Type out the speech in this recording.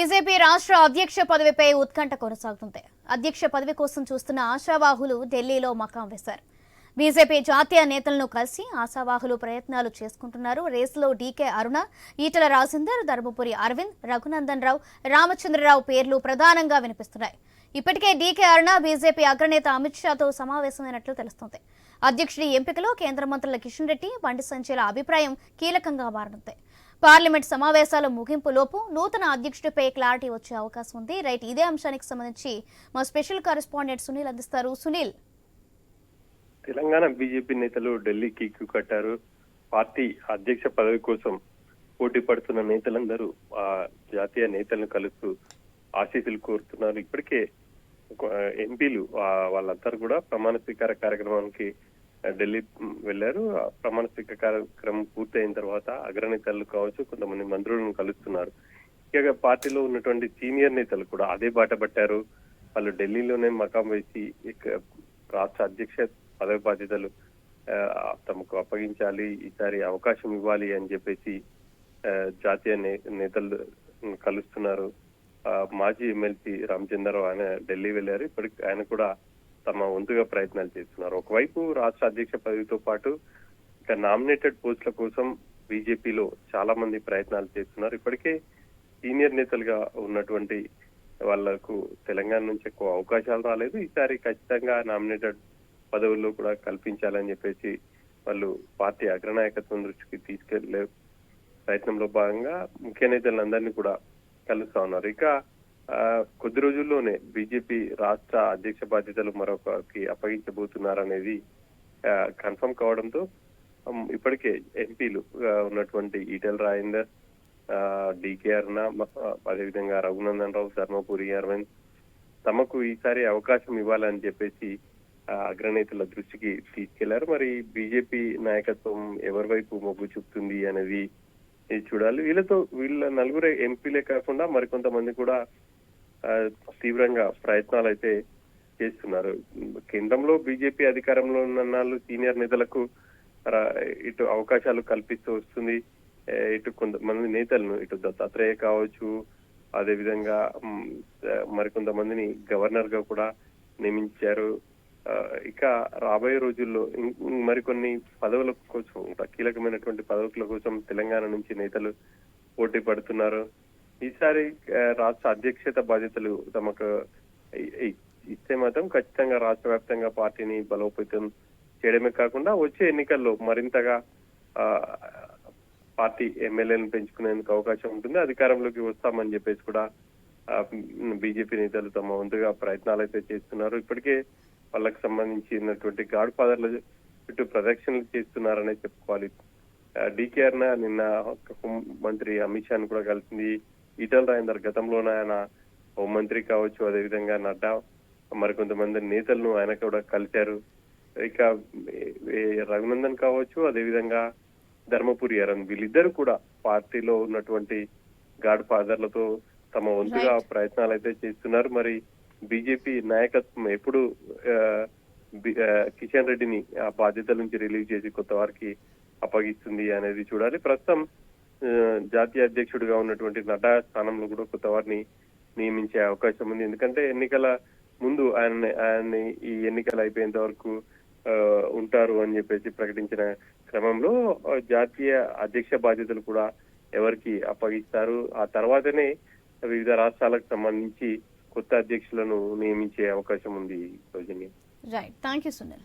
BJP రాష్ట్ర అధ్యక్ష పదవిపై ఉత్కంఠ కొనసాగుతుంది అధ్యక్ష పదవి కోసం చూస్తున్న ఆశావాహులు ఢిల్లీలో మకాం వేశారు. బీజేపీ జాతీయ నేతలను కలిసి ఆశావాహులు ప్రయత్నాలు చేసుకుంటున్నారు. రేసులో డీకే అరుణ ఈటల రాజేందర్ ధర్మపురి అరవింద్ రఘునందన్ రావు రామచంద్రరావు పేర్లు ప్రధానంగా వినిపిస్తున్నాయి. ఇప్పటికే డీకే అరుణ బీజేపీ అగ్రనేత అమిత్ షాతో సమావేశమైనట్లు తెలుస్తోంది. అధ్యక్షుడి ఎంపికలో కేంద్ర మంత్రుల కిషన్ రెడ్డి బండి సంజయ్ల అభిప్రాయం కీలకంగా మారనుంది. పార్లమెంట్ సమావేశాల ముగింపులోపు నూతన అధ్యక్షుడిపై క్లారిటీ వచ్చే అవకాశం ఉంది. రైట్ ఇదే అంశానికి సంబంధించి మా స్పెషల్ కరెస్పాండెంట్ సునీల్ అందిస్తారు. సునీల్. తెలంగాణ బీజేపీ నేతలు ఢిల్లీకి క్యూ కట్టారు. పార్టీ అధ్యక్ష పదవి కోసం పోటీ పడుతున్న నేతలందరూ ఆ జాతీయ నేతలను కలుస్తూ ఆశీస్సులు కోరుతున్నారు. ఇప్పటికే ఎంపీలు వాళ్ళందరూ కూడా ప్రమాణ స్వీకార కార్యక్రమానికి ఢిల్లీ వెళ్ళారు. ప్రమాణ స్వీకార కార్యక్రమం పూర్తయిన తర్వాత అగ్రనేతలు కావచ్చు కొంతమంది మంత్రులను కలుస్తున్నారు. ఇక పార్టీలో ఉన్నటువంటి సీనియర్ నేతలు కూడా అదే బాట పట్టారు. వాళ్ళు ఢిల్లీలోనే మకాం వేసి ఇక రాష్ట్ర అధ్యక్ష పదవి బాధ్యతలు ఆ, తమకు అప్పగించాలి ఈసారి అవకాశం ఇవ్వాలి అని చెప్పేసి ఆ, జాతీయ నేతలు కలుస్తున్నారు. ఆ, మాజీ ఎమ్మెల్సీ రామచంద్రరావు ఆయన ఢిల్లీ వెళ్ళారు. ఇప్పటికి ఆయన కూడా తమ వంతుగా ప్రయత్నాలు చేస్తున్నారు. ఒకవైపు రాష్ట్ర అధ్యక్ష పదవితో పాటు ఇక నామినేటెడ్ పోస్టుల కోసం బీజేపీలో చాలా మంది ప్రయత్నాలు చేస్తున్నారు. ఇప్పటికే సీనియర్ నేతలుగా ఉన్నటువంటి వాళ్ళకు తెలంగాణ నుంచి ఎక్కువ అవకాశాలు రాలేదు. ఈసారి ఖచ్చితంగా నామినేటెడ్ పదవుల్లో కూడా కల్పించాలని చెప్పేసి వాళ్ళు పార్టీ అగ్రనాయకత్వం దృష్టికి తీసుకెళ్ళే ప్రయత్నంలో భాగంగా ముఖ్య నేతలందరినీ కూడా కలుస్తా ఉన్నారు. ఇక కొద్ది రోజుల్లోనే బీజేపీ రాష్ట్ర అధ్యక్ష బాధ్యతలు మరొకరికి అప్పగించబోతున్నారనేది కన్ఫర్మ్ కావడంతో ఇప్పటికే ఎంపీలు ఉన్నటువంటి ఈటెల రాజేందర్ డికే అర్ణ అదేవిధంగా రఘునందన్ రావు ధర్మపురి అరవింద్ తమకు ఈసారి అవకాశం ఇవ్వాలని చెప్పేసి అగ్రనేతల దృష్టికి తీసుకెళ్ళారు. మరి బీజేపీ నాయకత్వం ఎవరి వైపు మొగ్గు చూపుతుంది అనేది చూడాలి. వీళ్ళతో వీళ్ళ నలుగురు ఎంపీలే కాకుండా మరికొంతమంది కూడా తీవ్రంగా ప్రయత్నాలు అయితే చేస్తున్నారు. కేంద్రంలో బీజేపీ అధికారంలో ఉన్న నాళ్ళు సీనియర్ నేతలకు ఇటు అవకాశాలు కల్పిస్తూ వస్తుంది. ఇటు కొంతమంది నేతలను ఇటు దత్తాత్రేయ కావచ్చు అదే విధంగా మరికొంతమందిని గవర్నర్గా కూడా నియమించారు. ఆ, ఇక రాబోయే రోజుల్లో ఇం- మరికొన్ని పదవుల కోసం ఇంకా కీలకమైనటువంటి పదవుల కోసం తెలంగాణ నుంచి నేతలు పోటీ పడుతున్నారు. ఈసారి రాష్ట్ర అధ్యక్షత బాధ్యతలు తమకు ఇస్తే మాత్రం ఖచ్చితంగా రాష్ట్ర వ్యాప్తంగా పార్టీని బలోపేతం చేయడమే కాకుండా వచ్చే ఎన్నికల్లో మరింతగా ఆ, పార్టీ ఎమ్మెల్యేలను పెంచుకునేందుకు అవకాశం ఉంటుంది. అధికారంలోకి వస్తామని చెప్పేసి కూడా బీజేపీ నేతలు తమ వంతుగా ప్రయత్నాలు అయితే చేస్తున్నారు. ఇప్పటికే వాళ్ళకి సంబంధించినటువంటి గాడ్ ఫాదర్ల చుట్టూ ప్రదక్షిణలు చేస్తున్నారనే చెప్పుకోవాలి. డికేఆర్ నిన్న మంత్రి అమిత్ షాను కూడా కలిసింది. ఈటల రాజేందర్ గతంలోనే ఆయన హోంమంత్రి కావచ్చు అదేవిధంగా నడ్డా మరికొంతమంది నేతలను ఆయన కూడా కలిశారు. ఇక రఘునందన్ కావచ్చు అదేవిధంగా ధర్మపురి అరన్ వీళ్ళిద్దరు కూడా పార్టీలో ఉన్నటువంటి గాడ్ ఫాదర్లతో తమ వంతుగా. ప్రయత్నాలు అయితే చేస్తున్నారు. మరి బీజేపీ నాయకత్వం ఎప్పుడు కిషన్ రెడ్డిని ఆ బాధ్యతల నుంచి రిలీవ్ చేసి కొత్త వారికి అప్పగిస్తుంది అనేది చూడాలి. ప్రస్తుతం జాతీయ అధ్యక్షుడిగా ఉన్నటువంటి నడ్డా స్థానంలో కూడా కొత్త వారిని నియమించే అవకాశం ఉంది. ఎందుకంటే ఎన్నికల ముందు ఆయన ఆయన్ని ఈ ఎన్నికలు అయిపోయేంత వరకు ఉంటారు అని చెప్పేసి ప్రకటించిన క్రమంలో జాతీయ అధ్యక్ష బాధ్యతలు కూడా ఎవరికి అప్పగిస్తారు. ఆ తర్వాతనే వివిధ రాష్ట్రాలకు సంబంధించి కొత్త అధ్యక్షులను నియమించే అవకాశం ఉంది Soujanya. Right thank you Sunil